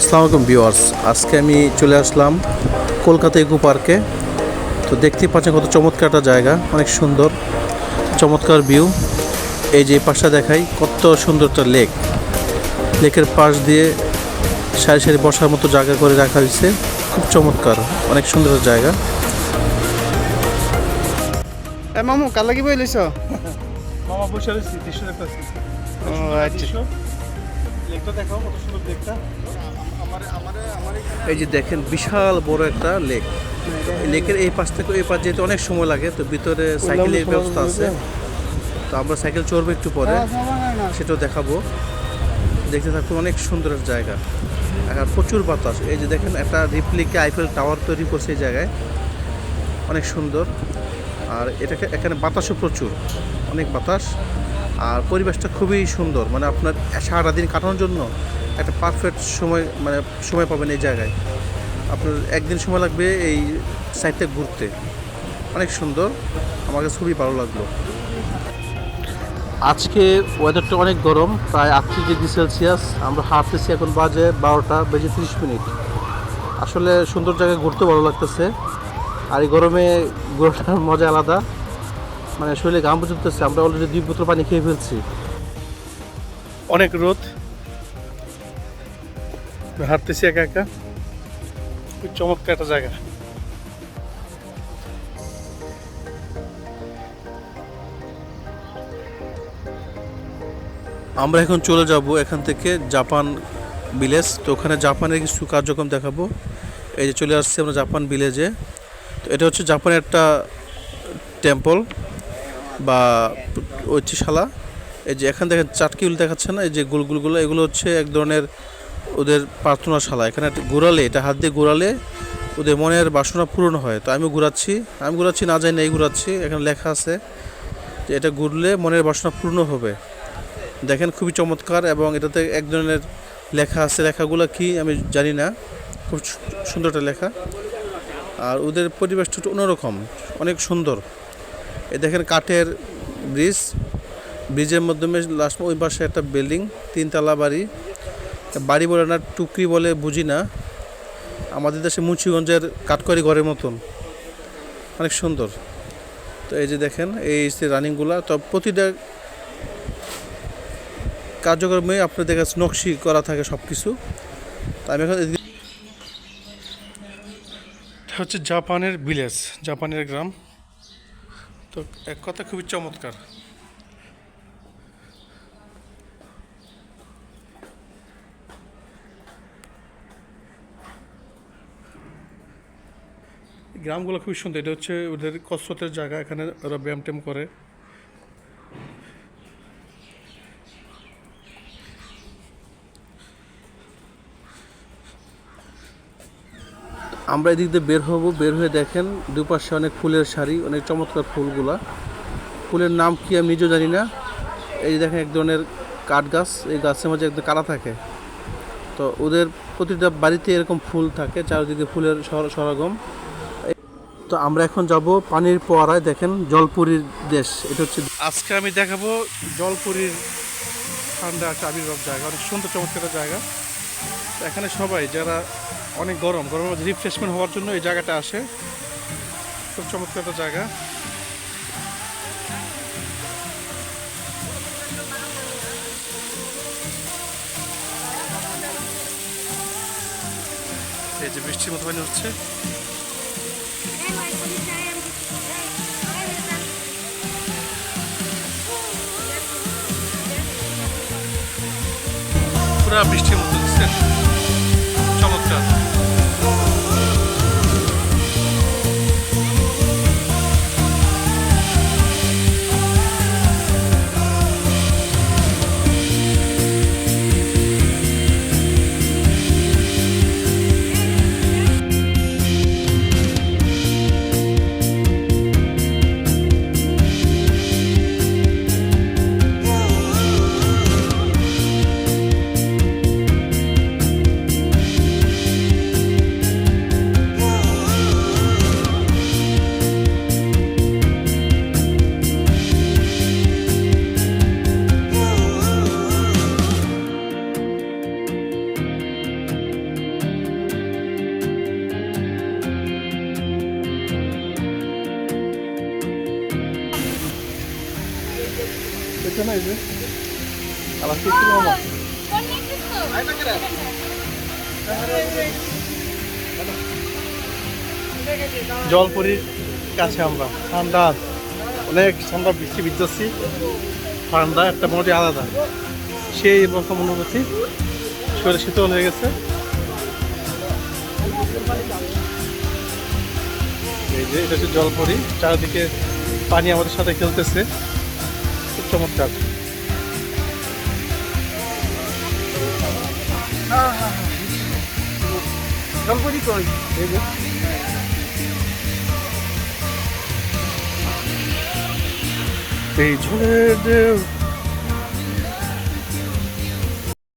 আসসালামু আলাইকুম ভিউয়ার্স। আজকে আমি চলে আসলাম কলকাতা ইকো পার্কে। তো দেখতেই পাচ্ছেন কত চমৎকার একটা জায়গা অনেক সুন্দর চমৎকার ভিউ। এই যে এই পাশটা দেখাই কত সুন্দর একটা লেক। লেকের পাশ দিয়ে সারি সারি বসার মতো জায়গা করে রাখা হয়েছে। খুব চমৎকার অনেক সুন্দর একটা জায়গা। এ মামু কাল লাগি বই লইছ? মামা বসে রয়েছি দৃশ্য দেখতেছি ও আচ্ছা। লেকটা দেখাও কত সুন্দর এই যে দেখেন বিশাল বড় একটা লেক এই লেকের এই পাশ থেকে এই পাশ যেতে অনেক সময় লাগে তো ভিতরে সাইকেলের ব্যবস্থা আছে। তো আমরা সাইকেল চড়বো একটু পরে সেটাও দেখাবো। দেখতে থাকুন অনেক সুন্দর জায়গা। আর প্রচুর বাতাস। এই যে দেখেন একটা রিপ্লিকে আইফেল টাওয়ার তৈরি করছে এই জায়গায়। অনেক সুন্দর। আর এটাকে এখানে বাতাসও প্রচুর। অনেক বাতাস। আর পরিবেশটা খুবই সুন্দর। মানে আপনার সারাদিন কাটানোর জন্য একটা পারফেক্ট সময় মানে সময় পাবেন এই জায়গায়। আপনার একদিন সময় লাগবে এই সাইডটা ঘুরতে। অনেক সুন্দর। আমার কাছে খুবই ভালো লাগল। আজকে ওয়েদারটা অনেক গরম, প্রায় আটত্রিশ ডিগ্রি সেলসিয়াস। আমরা হাঁটতেছি এখন বাজে বারোটা বেজে তিরিশ মিনিট। আসলে সুন্দর জায়গায় ঘুরতে ভালো লাগতেছে। আর এই গরমে ঘোরাটার মজা আলাদা। মানে শরীরে গাম বুঝতেছে আমরা অলরেডি দুই বোতল পানি খেয়ে ফেলছি। অনেক রোদ। হাঁটতেছি একা একা। খুব চমৎকার একটা জায়গা। আমরা এখন চলে যাব এখান থেকে জাপান ভিলেজ। তো ওখানে জাপানের কিছু কার্যক্রম দেখাবো। এই যে চলে আসছি আমরা জাপান ভিলেজে। তো এটা হচ্ছে জাপানের একটা টেম্পল বা ঐতিহ্যশালা এই যে এখান থেকে চাটকিগুলো দেখাচ্ছে না, এই যে গুলগুলগুলো এগুলো হচ্ছে এক ধরনের ওদের প্রার্থনাশালা এখানে ঘোরালে এটা হাত দিয়ে ঘোরালে ওদের মনের বাসনা পূরণ হয়। তো আমি ঘোরাচ্ছি আমি ঘোরাচ্ছি না যাই না এই ঘোরাচ্ছি এখানে লেখা আছে যে এটা ঘুরলে মনের বাসনা পূর্ণ হবে। দেখেন খুবই চমৎকার এবং এটাতে এক ধরনের লেখা আছে, লেখাগুলো কি আমি জানি না, খুব সুন্দর একটা লেখা। আর ওদের পরিবেশটা অন্যরকম, অনেক সুন্দর। এই দেখেন কাঠের ব্রিজ। ব্রিজের মাধ্যমে লাস্ট ওই পাশে একটা বিল্ডিং, তিনতলা বাড়ি। বাড়ি বলে না, টুকরি বলে বুঝি না। আমাদের দেশে মুন্সিগঞ্জের কাঠকরি ঘরের মতন। অনেক সুন্দর। তো এই যে দেখেন, এই রানিংগুলা। তো প্রতিটা কার্যক্রমে আপনাদের কাছে নকশি করা থাকে সব কিছু আমি এখন হচ্ছে জাপানের ভিলেজ, জাপানের গ্রাম। তো এক কথা খুবই চমৎকার। গ্রামগুলো খুবই সুন্দর, এটা হচ্ছে ওদের কসরতের জায়গা, এখানে ওরা ব্যায়াম ট্যাম করে। আমরা এদিক দিয়ে বের হব, বের হয়ে দেখেন দুপাশে অনেক ফুলের শাড়ি, অনেক চমৎকার ফুলগুলা। ফুলের নাম কি আমি নিজেও জানি না। এই দেখেন এক ধরনের কাঠ গাছ, এই গাছের মাঝে একদম কালা থাকে। তো ওদের প্রতিটা বাড়িতে এরকম ফুল থাকে, চারিদিকে ফুলের সরগম। তো আমরা এখন যাব পানির পোয়ারায় দেখেন জলপুরীর দেশ। এটা হচ্ছে আজকে আমি দেখাবো জলপুরীর ঠান্ডা একটা আবির্ভাব জায়গা, অনেক সুন্দর চমৎকার জায়গা। এখানে সবাই যারা অনেক গরম। গরমের মধ্যে রিফ্রেশমেন্ট হওয়ার জন্য এই জায়গাটা আসে। খুব চমৎকার একটা জায়গা। এই যে বৃষ্টির মতো পানি হচ্ছে পুরা বৃষ্টির মতো চমৎকার। উঠছে না এই যে? আবার কি ছিল মামা জলপুরির কাছে আমরা। ঠান্ডা, অনেক ঠান্ডা বৃষ্টি বিধ্বস্তি ঠান্ডা, একটা মোটামুটি আলাদা। সেই রকম অনুভূতি। শরীর শীতল হয়ে গেছে। এই যে, এটা হচ্ছে জলপরি। চারিদিকে পানি আমাদের সাথে খেলতেছে। খুব চমৎকার জলপরি কই এই যে এই ঝড়ের ঢেউ